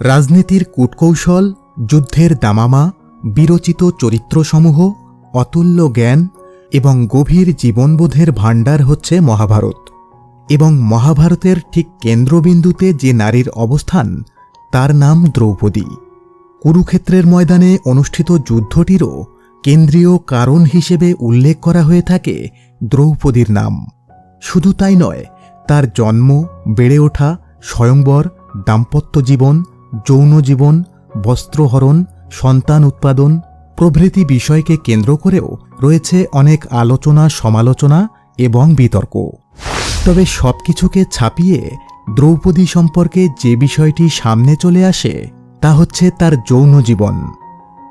রাজনীতির কূটকৌশল, যুদ্ধের দামামা, বিরচিত চরিত্রসমূহ, অতুল্য জ্ঞান এবং গভীর জীবনবোধের ভাণ্ডার হচ্ছে মহাভারত। এবং মহাভারতের ঠিক কেন্দ্রবিন্দুতে যে নারীর অবস্থান, তার নাম দ্রৌপদী। কুরুক্ষেত্রের ময়দানে অনুষ্ঠিত যুদ্ধটিরও কেন্দ্রীয় কারণ হিসেবে উল্লেখ করা হয়ে থাকে দ্রৌপদীর নাম। শুধু তাই নয়, তার জন্ম, বেড়ে ওঠা, স্বয়ংবর, দাম্পত্য জীবন যৌন জীবন বস্ত্রহরণ সন্তান উৎপাদন প্রভৃতি বিষয়কে কেন্দ্র করেও রয়েছে অনেক আলোচনা, সমালোচনা এবং বিতর্ক। তবে সবকিছুকে ছাপিয়ে দ্রৌপদী সম্পর্কে যে বিষয়টি সামনে চলে আসে, তা হচ্ছে তার যৌন জীবন।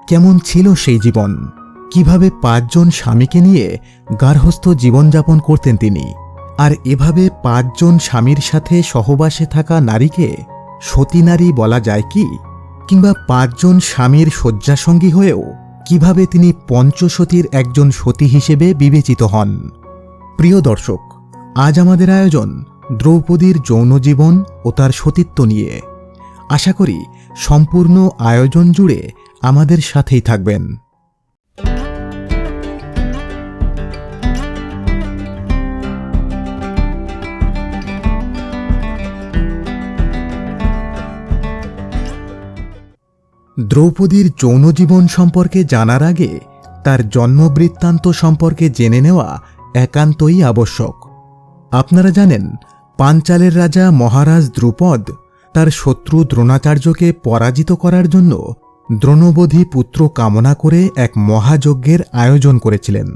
কেমন ছিল সেই জীবন? কীভাবে পাঁচজন স্বামীকে নিয়ে গার্হস্থ জীবনযাপন করতেন তিনি? আর এভাবে পাঁচজন স্বামীর সাথে সহবাসে থাকা নারীকে সতী নারী বলা যায় কি? কিংবা পাঁচজন স্বামীর শয্যাসঙ্গী হয়েও কীভাবে তিনি পঞ্চসতীর একজন সতী হিসেবে বিবেচিত হন? প্রিয় দর্শক, আজ আমাদের আয়োজন দ্রৌপদীর যৌন জীবন ও তার সতীত্ব নিয়ে। আশা করি সম্পূর্ণ আয়োজন জুড়ে আমাদের সাথেই থাকবেন। দ্রৌপদীর যৌন জীবন সম্পর্কে জানার আগে তার জন্মবৃত্তান্ত সম্পর্কে জেনে নেওয়া একান্তই আবশ্যক। আপনারা জানেন, পাঞ্চালের রাজা মহারাজ দ্রুপদ তার শত্রু দ্রোণাচার্যকে পরাজিত করার জন্য দ্রোণবধি পুত্র কামনা করে এক মহাযজ্ঞের আয়োজন করেছিলেন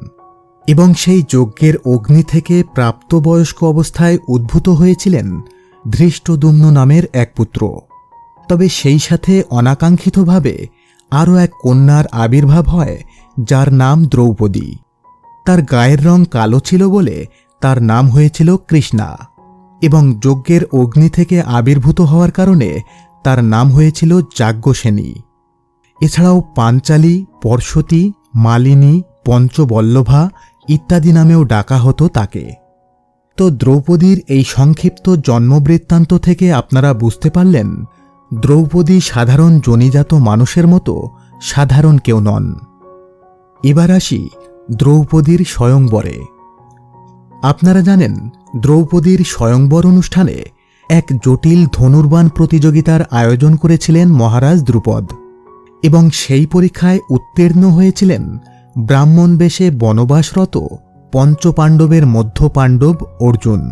এবং সেই যজ্ঞের অগ্নি থেকে প্রাপ্তবয়স্ক অবস্থায় উদ্ভূত হয়েছিলেন ধৃষ্টদুম্ন নামের এক পুত্র। তবে সেই সাথে অনাকাঙ্ক্ষিতভাবে আরও এক কন্যার আবির্ভাব হয়, যার নাম দ্রৌপদী। তার গায়ের রং কালো ছিল বলে তার নাম হয়েছিল কৃষ্ণা এবং যজ্ঞের অগ্নি থেকে আবির্ভূত হওয়ার কারণে তার নাম হয়েছিল যাজ্ঞসেনী। এছাড়াও পাঞ্চালী পর্ষতী মালিনী, পঞ্চবল্লভা ইত্যাদি নামেও ডাকা হতো তাকে। তো দ্রৌপদীর এই সংক্ষিপ্ত জন্মবৃত্তান্ত থেকে আপনারা বুঝতে পারলেন দ্রৌপদী সাধারণ জনিজাত মানুষের মতো সাধারণ কেউ নন। এবার আসি দ্রৌপদীর স্বয়ংবরে। আপনারা জানেন, দ্রৌপদীর স্বয়ংবর অনুষ্ঠানে এক জটিল ধনুর্বাণ প্রতিযোগিতার আয়োজন করেছিলেন মহারাজ দ্রুপদ এবং সেই পরীক্ষায় উত্তীর্ণ হয়েছিলেন ব্রাহ্মণ বেশে বনবাসরত পঞ্চপাণ্ডবের মধ্য পাণ্ডব অর্জুন।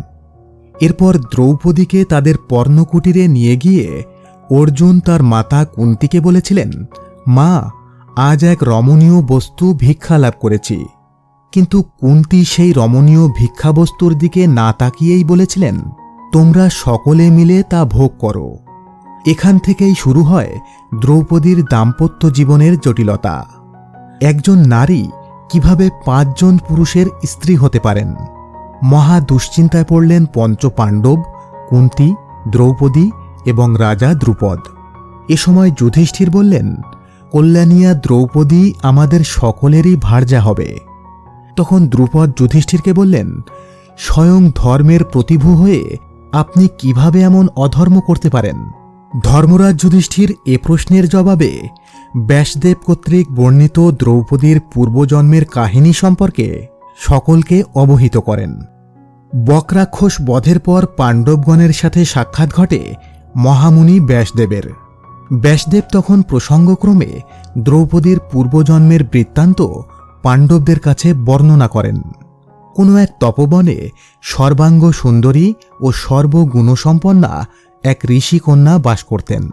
এরপর দ্রৌপদীকে তাদের পর্ণকুটিরে নিয়ে গিয়ে অর্জুন তার মাতা কুন্তিকে বলেছিলেন, মা, আজ এক রমণীয় বস্তু ভিক্ষা লাভ করেছি। কিন্তু কুন্তি সেই রমণীয় ভিক্ষাবস্তুর দিকে না তাকিয়েই বলেছিলেন, তোমরা সকলে মিলে তা ভোগ করো। এখান থেকেই শুরু হয় দ্রৌপদীর দাম্পত্য জীবনের জটিলতা। একজন নারী কীভাবে পাঁচজন পুরুষের স্ত্রী হতে পারেন? মহা দুশ্চিন্তায় পড়লেন পঞ্চপাণ্ডব, কুন্তি, দ্রৌপদী এবং রাজা দ্রুপদ। এ সময় যুধিষ্ঠির বললেন, কল্যাণিয়া দ্রৌপদী আমাদের সকলেরই ভার্যা হবে। তখন দ্রুপদ যুধিষ্ঠিরকে বললেন, স্বয়ং ধর্মের প্রতিভু হয়ে আপনি কীভাবে এমন অধর্ম করতে পারেন? ধর্মরাজ যুধিষ্ঠির এ প্রশ্নের জবাবে ব্যাসদেব কর্তৃক বর্ণিত দ্রৌপদীর পূর্বজন্মের কাহিনী সম্পর্কে সকলকে অবহিত করেন। বক্রাক্ষস বধের পর পাণ্ডবগণের সাথে সাক্ষাৎ ঘটে মহামুনি ব্যাসদেবের। ব্যাসদেব তখন প্রসঙ্গক্রমে দ্রৌপদীর পূর্বজন্মের বৃত্তান্ত পাণ্ডবদের কাছে বর্ণনা করেন। কোনো এক তপবনে সর্বাঙ্গ সুন্দরী ও সর্বগুণসম্পন্না এক ঋষিকন্যা বাস করতেন।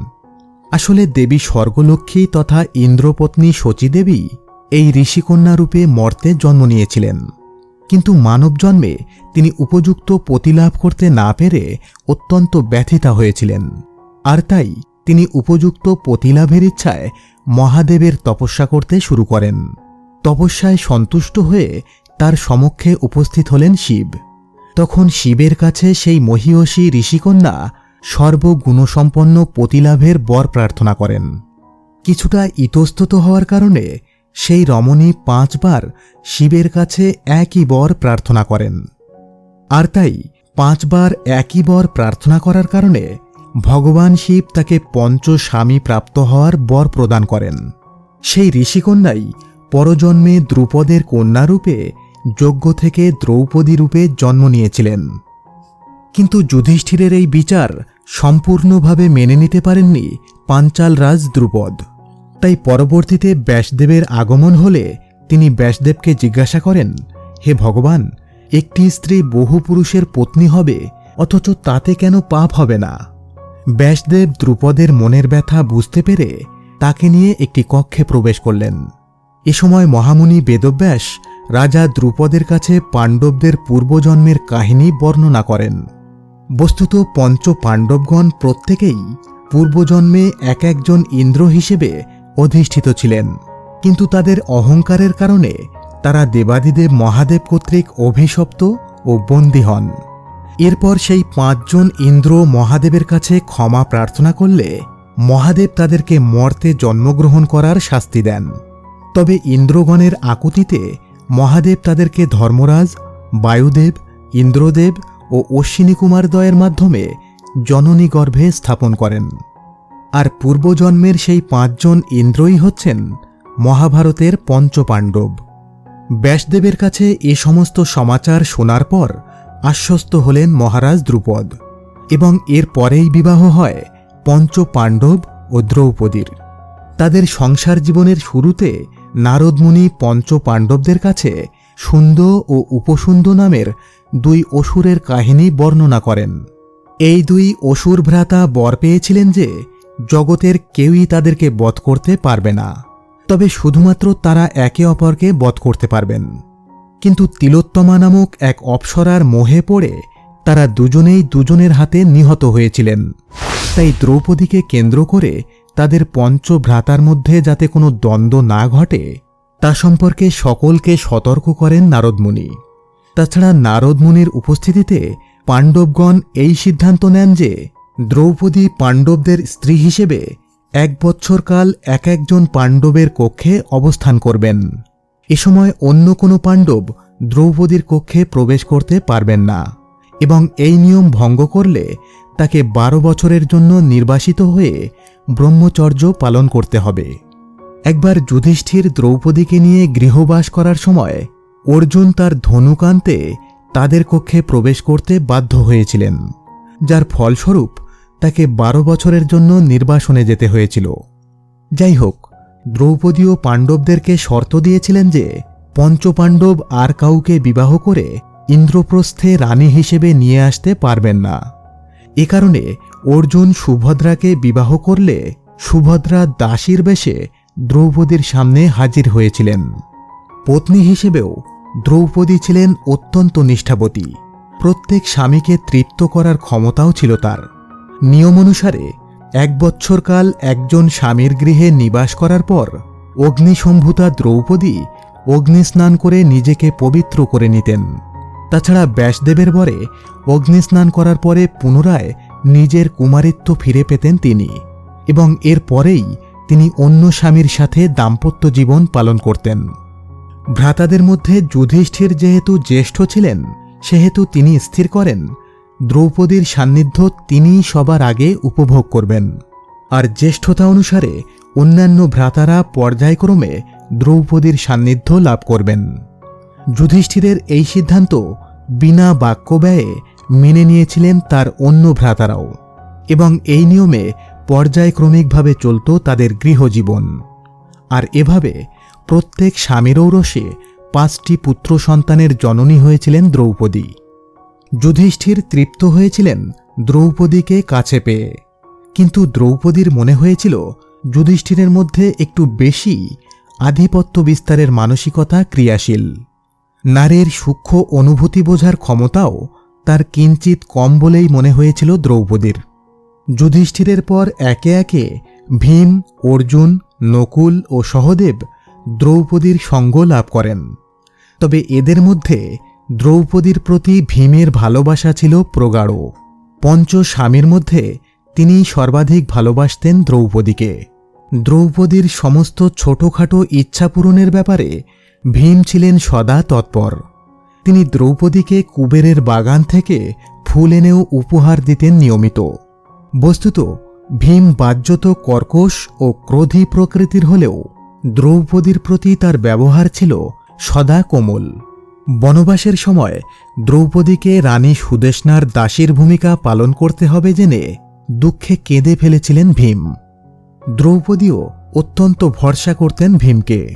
আসলে দেবী স্বর্গলক্ষ্মী তথা ইন্দ্রপত্নী শচীদেবী এই ঋষিকন্যা রূপে মর্তে জন্ম নিয়েছিলেন। কিন্তু মানব জন্মে তিনি উপযুক্ত প্রতিলাভ করতে না পেরে অত্যন্ত ব্যথিতা হয়েছিলেন। আর তাই তিনি উপযুক্ত প্রতিলাভের ইচ্ছায় মহাদেবের তপস্যা করতে শুরু করেন। তপস্যায় সন্তুষ্ট হয়ে তার সমক্ষে উপস্থিত হলেন শিব। তখন শিবের কাছে সেই মহিয়সী ঋষিকন্যা সর্বগুণসম্পন্ন প্রতিলাভের বর প্রার্থনা করেন। কিছুটা ইতস্তত হওয়ার কারণে সেই রমণী পাঁচবার শিবের কাছে একই বর প্রার্থনা করেন। আর তাই পাঁচবার একই বর প্রার্থনা করার কারণে ভগবান শিব তাকে পঞ্চ স্বামী প্রাপ্ত হওয়ার বর প্রদান করেন। সেই ঋষিকন্যাই পরজন্মে দ্রুপদের কন্যারূপে যজ্ঞ থেকে দ্রৌপদী রূপে জন্ম নিয়েছিলেন। কিন্তু যুধিষ্ঠিরের এই বিচার সম্পূর্ণভাবে মেনে নিতে পারেননি পাঞ্চাল রাজ দ্রুপদ। তাই পরবর্তীতে ব্যাসদেবের আগমন হলে তিনি ব্যাসদেবকে জিজ্ঞাসা করেন, হে ভগবান, একটি স্ত্রী বহু পুরুষের পত্নী হবে, অথচ তাতে কেন পাপ হবে না? ব্যাসদেব দ্রুপদের মনের ব্যথা বুঝতে পেরে তাকে নিয়ে একটি কক্ষে প্রবেশ করলেন। এ সময় মহামুনি বেদব্যাস রাজা দ্রুপদের কাছে পাণ্ডবদের পূর্বজন্মের কাহিনী বর্ণনা করেন। বস্তুত পঞ্চ পাণ্ডবগণ প্রত্যেকেই পূর্বজন্মে এক একজন ইন্দ্র হিসেবে অধিষ্ঠিত ছিলেন। কিন্তু তাদের অহংকারের কারণে তারা দেবাদিদেব মহাদেব কর্তৃক অভিশপ্ত ও বন্দী হন। এরপর সেই পাঁচজন ইন্দ্র মহাদেবের কাছে ক্ষমা প্রার্থনা করলে মহাদেব তাদেরকে মর্তে জন্মগ্রহণ করার শাস্তি দেন। তবে ইন্দ্রগণের আকুতিতে মহাদেব তাদেরকে ধর্মরাজ, বায়ুদেব, ইন্দ্রদেব ও অশ্বিনী কুমার দয়ের মাধ্যমে জননী গর্ভে স্থাপন করেন। আর পূর্বজন্মের সেই পাঁচজন ইন্দ্রই হচ্ছেন মহাভারতের পঞ্চপাণ্ডব। ব্যাসদেবের কাছে এ সমস্ত সমাচার শোনার পর আশ্বস্ত হলেন মহারাজ দ্রুপদ এবং এর পরেই বিবাহ হয় পঞ্চ পাণ্ডব ও দ্রৌপদীর। তাদের সংসার জীবনের শুরুতে নারদমুনি পঞ্চ পাণ্ডবদের কাছে সুন্দ ও উপসুন্দ নামের দুই অসুরের কাহিনী বর্ণনা করেন। এই দুই অসুর ভ্রাতা বর পেয়েছিলেন যে জগতের কেউই তাদেরকে বধ করতে পারবে না। তবে শুধুমাত্র তারা একে অপরকে বধ করতে পারবেন। কিন্তু তিলোত্তমা নামক এক অপ্সরার মোহে পড়ে তারা দুজনেই দুজনের হাতে নিহত হয়েছিলেন। তাই দ্রৌপদীকে কেন্দ্র করে তাদের পঞ্চভ্রাতার মধ্যে যাতে কোনো দ্বন্দ্ব না ঘটে, তা সম্পর্কে সকলকে সতর্ক করেন নারদমুনি। তাছাড়া নারদমুনির উপস্থিতিতে পাণ্ডবগণ এই সিদ্ধান্ত নেন যে দ্রৌপদী পাণ্ডবদের স্ত্রী হিসেবে এক বৎসরকাল এক একজন পাণ্ডবের কক্ষে অবস্থান করবেন। এ সময় অন্য কোনো পাণ্ডব দ্রৌপদীর কক্ষে প্রবেশ করতে পারবেন না এবং এই নিয়ম ভঙ্গ করলে তাকে বারো বছরের জন্য নির্বাসিত হয়ে ব্রহ্মচর্য পালন করতে হবে। একবার যুধিষ্ঠির দ্রৌপদীকে নিয়ে গৃহবাস করার সময় অর্জুন তার ধনুকান্তে তাদের কক্ষে প্রবেশ করতে বাধ্য হয়েছিলেন, যার ফলস্বরূপ তাকে বারো বছরের জন্য নির্বাসনে যেতে হয়েছিল। যাই হোক দ্রৌপদী ও পাণ্ডবদেরকে শর্ত দিয়েছিলেন যে পঞ্চপাণ্ডব আর কাউকে বিবাহ করে ইন্দ্রপ্রস্থে রানী হিসেবে নিয়ে আসতে পারবেন না। এ কারণে অর্জুন সুভদ্রাকে বিবাহ করলে সুভদ্রা দাসীর বেশে দ্রৌপদীর সামনে হাজির হয়েছিলেন। পত্নী হিসেবেও দ্রৌপদী ছিলেন অত্যন্ত নিষ্ঠাবতী। প্রত্যেক স্বামীকে তৃপ্ত করার ক্ষমতাও ছিল তার। নিয়ম অনুসারে এক বৎসরকাল একজন স্বামীর গৃহে নিবাস করার পর অগ্নিসম্ভূতা দ্রৌপদী অগ্নিস্নান করে নিজেকে পবিত্র করে নিতেন। তাছাড়া ব্যাসদেবের বরে অগ্নিস্নান করার পরে পুনরায় নিজের কুমারিত্ব ফিরে পেতেন তিনি এবং এর পরেই তিনি অন্য স্বামীর সাথে দাম্পত্য জীবন পালন করতেন। ভ্রাতাদের মধ্যে যুধিষ্ঠির যেহেতু জ্যেষ্ঠ ছিলেন, সেহেতু তিনি স্থির করেন দ্রৌপদীর সান্নিধ্য তিনিই সবার আগে উপভোগ করবেন। আর জ্যেষ্ঠতা অনুসারে অন্যান্য ভ্রাতারা পর্যায়ক্রমে দ্রৌপদীর সান্নিধ্য লাভ করবেন। যুধিষ্ঠিরের এই সিদ্ধান্ত বিনা বাক্য ব্যয়ে মেনে নিয়েছিলেন তার অন্য ভ্রাতারাও এবং এই নিয়মে পর্যায়ক্রমিকভাবে চলত তাদের গৃহজীবন। আর এভাবে প্রত্যেক স্বামীর ঔরসে পাঁচটি পুত্র সন্তানের জননী হয়েছিলেন দ্রৌপদী। যুধিষ্ঠির তৃপ্ত হয়েছিলেন দ্রৌপদীকে কাছে পেয়ে। কিন্তু দ্রৌপদীর মনে হয়েছিল, যুধিষ্ঠিরের মধ্যে একটু বেশি আধিপত্য বিস্তারের মানসিকতা ক্রিয়াশীল। নারীর সূক্ষ্ম অনুভূতি বোঝার ক্ষমতাও তার কিঞ্চিত কম বলেই মনে হয়েছিল দ্রৌপদীর। যুধিষ্ঠিরের পর একে একে ভীম, অর্জুন, নকুল ও সহদেব দ্রৌপদীর সঙ্গ লাভ করেন। তবে এদের মধ্যে দ্রৌপদীর প্রতি ভীমের ভালোবাসা ছিল প্রগাঢ়। পঞ্চ স্বামীর মধ্যে তিনি সর্বাধিক ভালোবাসতেন দ্রৌপদীকে। দ্রৌপদীর সমস্ত ছোটখাটো ইচ্ছা পূরণের ব্যাপারে ভীম ছিলেন সদা তৎপর। তিনি দ্রৌপদীকে কুবেরের বাগান থেকে ফুল এনেও উপহার দিতেন নিয়মিত। বস্তুত, ভীম বাহ্যত কর্কশ ও ক্রোধী প্রকৃতির হলেও দ্রৌপদীর প্রতি তার ব্যবহার ছিল সদা কোমল। বনবাসের সময় দ্রৌপদীকে রানী সুদেষ্ণার দাসীর ভূমিকা পালন করতে হবে জেনে দুঃখে কেঁদে ফেলেছিলেন ভীম। দ্রৌপদীও অত্যন্ত ভরসা করতেন ভীমকে।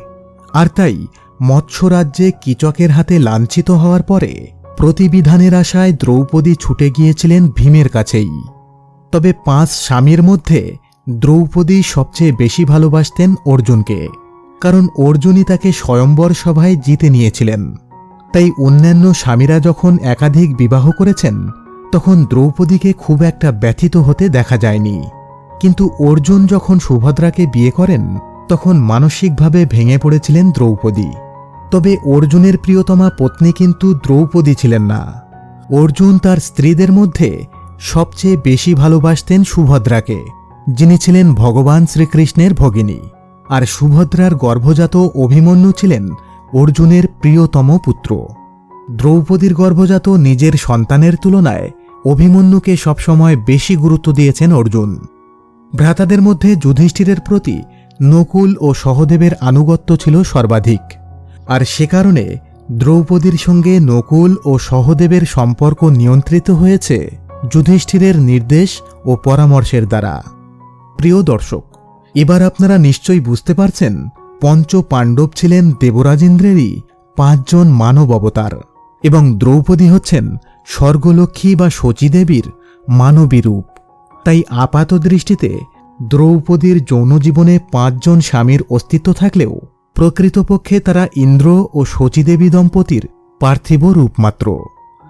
আর তাই মৎস্যরাজ্যে কীচকের হাতে লাঞ্ছিত হওয়ার পরে প্রতিবিধানের আশায় দ্রৌপদী ছুটে গিয়েছিলেন ভীমের কাছেই। তবে পাঁচ স্বামীর মধ্যে দ্রৌপদী সবচেয়ে বেশি ভালোবাসতেন অর্জুনকে, কারণ অর্জুনই তাকে স্বয়ম্বর সভায় জিতে নিয়েছিলেন। তাই অন্যান্য স্বামীরা যখন একাধিক বিবাহ করেছেন, তখন দ্রৌপদীকে খুব একটা ব্যথিত হতে দেখা যায়নি। কিন্তু অর্জুন যখন সুভদ্রাকে বিয়ে করেন, তখন মানসিকভাবে ভেঙে পড়েছিলেন দ্রৌপদী। তবে অর্জুনের প্রিয়তমা পত্নী কিন্তু দ্রৌপদী ছিলেন না। অর্জুন তার স্ত্রীদের মধ্যে সবচেয়ে বেশি ভালোবাসতেন সুভদ্রাকে, যিনি ছিলেন ভগবান শ্রীকৃষ্ণের ভগিনী। আর সুভদ্রার গর্ভজাত অভিমন্যু ছিলেন অর্জুনের প্রিয়তম পুত্র। দ্রৌপদীর গর্ভজাত নিজের সন্তানের তুলনায় অভিমন্যুকে সবসময় বেশি গুরুত্ব দিয়েছেন অর্জুন। ভ্রাতাদের মধ্যে যুধিষ্ঠিরের প্রতি নকুল ও সহদেবের আনুগত্য ছিল সর্বাধিক। আর সে কারণে দ্রৌপদীর সঙ্গে নকুল ও সহদেবের সম্পর্ক নিয়ন্ত্রিত হয়েছে যুধিষ্ঠিরের নির্দেশ ও পরামর্শের দ্বারা। প্রিয় দর্শক, এবার আপনারা নিশ্চয়ই বুঝতে পারছেন পঞ্চ পাণ্ডব ছিলেন দেবরাজেন্দ্রেরই পাঁচজন মানব অবতার এবং দ্রৌপদী হচ্ছেন স্বর্গলক্ষ্মী বা শচীদেবীর মানবী রূপ। তাই আপাত দৃষ্টিতে দ্রৌপদীর যৌনজীবনে পাঁচজন স্বামীর অস্তিত্ব থাকলেও প্রকৃতপক্ষে তারা ইন্দ্র ও শচীদেবী দম্পতির পার্থিব রূপমাত্র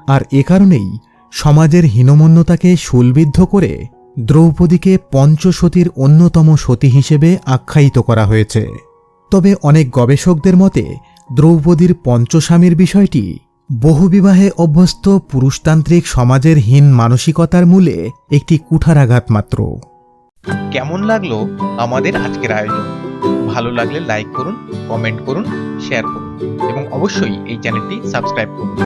আর এ কারণেই সমাজের হীনমন্যতাকে শুলবিদ্ধ করে দ্রৌপদীকে পঞ্চসতীর অন্যতম সতী হিসেবে আখ্যায়িত করা হয়েছে। তবে অনেক গবেষকদের মতে, দ্রৌপদীর পঞ্চস্বামীর বিষয়টি বহুবিবাহে অভ্যস্ত পুরুষতান্ত্রিক সমাজের হীন মানসিকতার মূলে একটি কুঠারাঘাত মাত্র। কেমন লাগল আমাদের আজকের আয়োজন? ভালো লাগলে লাইক করুন কমেন্ট করুন শেয়ার করুন, এবং অবশ্যই এই চ্যানেলটি সাবস্ক্রাইব করুন।